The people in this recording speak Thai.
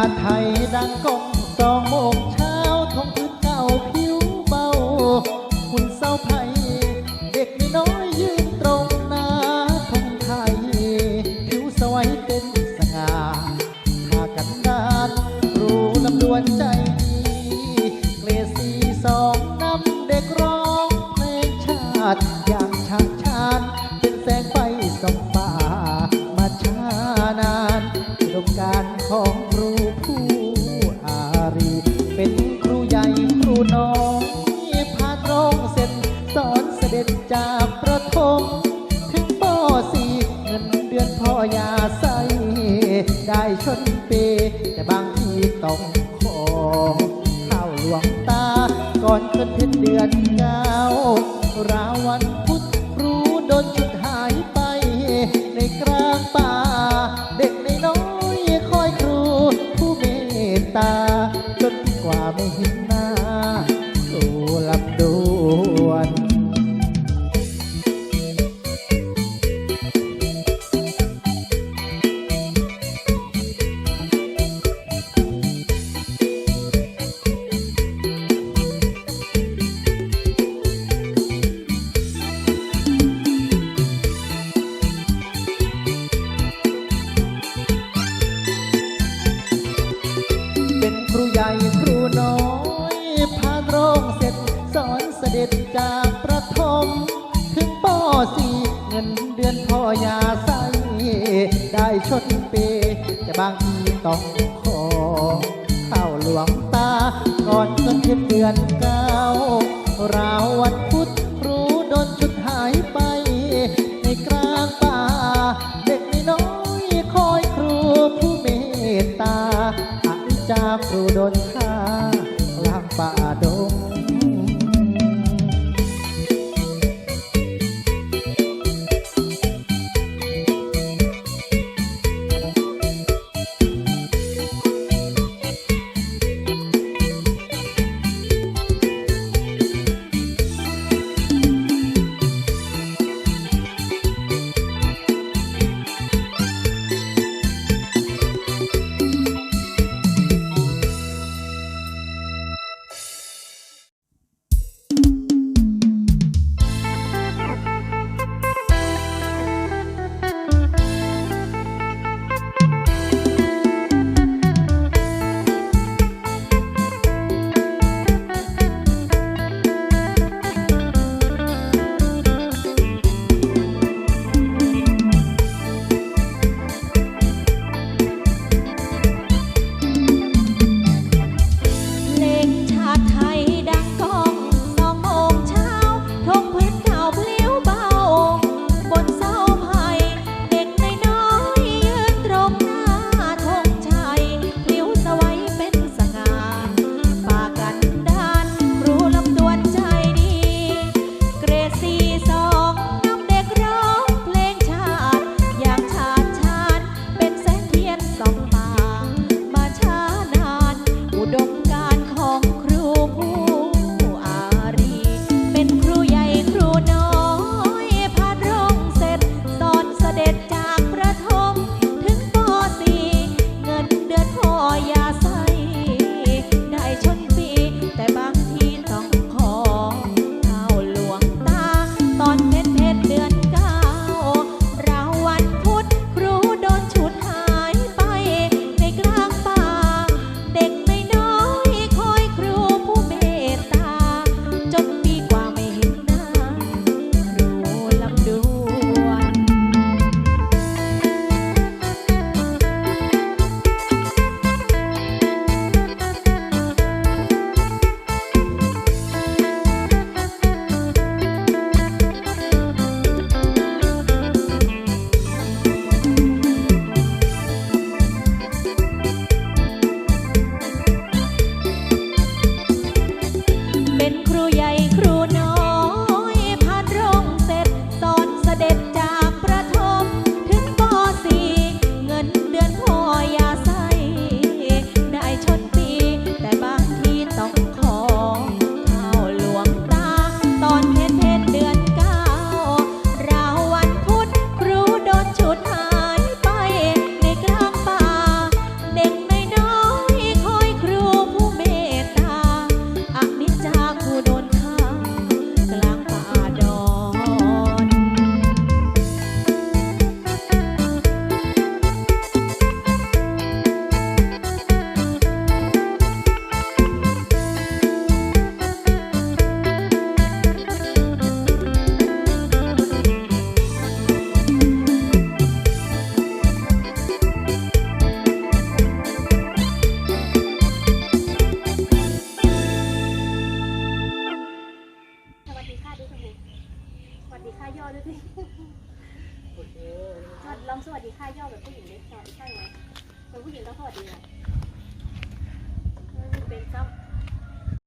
าไทยดังกองสองโมงเช้าท้องพื้นเก่าผิวเบาหุ่นเศร้าไผ่เด็กน้อยยืนตรงหน้าทองไทย ผิวสวยเต้นสง่าท่ากันดานรู้ลำดวนใจดีเกรดสีสองน้ำเด็กร้องเพลงชาติ ใสได้ชนเปแต่บางทีต้องขอข้าวหลวงตา ก่อนขึ้นเพนเดือนเก้าราววัน รูใหญ่ครูน้อยพานโรงเสร็จสอนเสด็จจากประถมถึงปสี่เงินเดือนพ่อยาใสได้ชดเปแต่บางทีต้องขอข้าวหลวงตา ก่อนเงินเทเดือนเก้า ราววัน ดีค่ะย่อด้วยสิโอเคสวัสดีลองสวัสดีค่ะย่อแบบผู้หญิงดิสวัสดีค่ไหมเป็นผู้หญิงต้องสวัสดีไงเออมันเป็นซ้ำ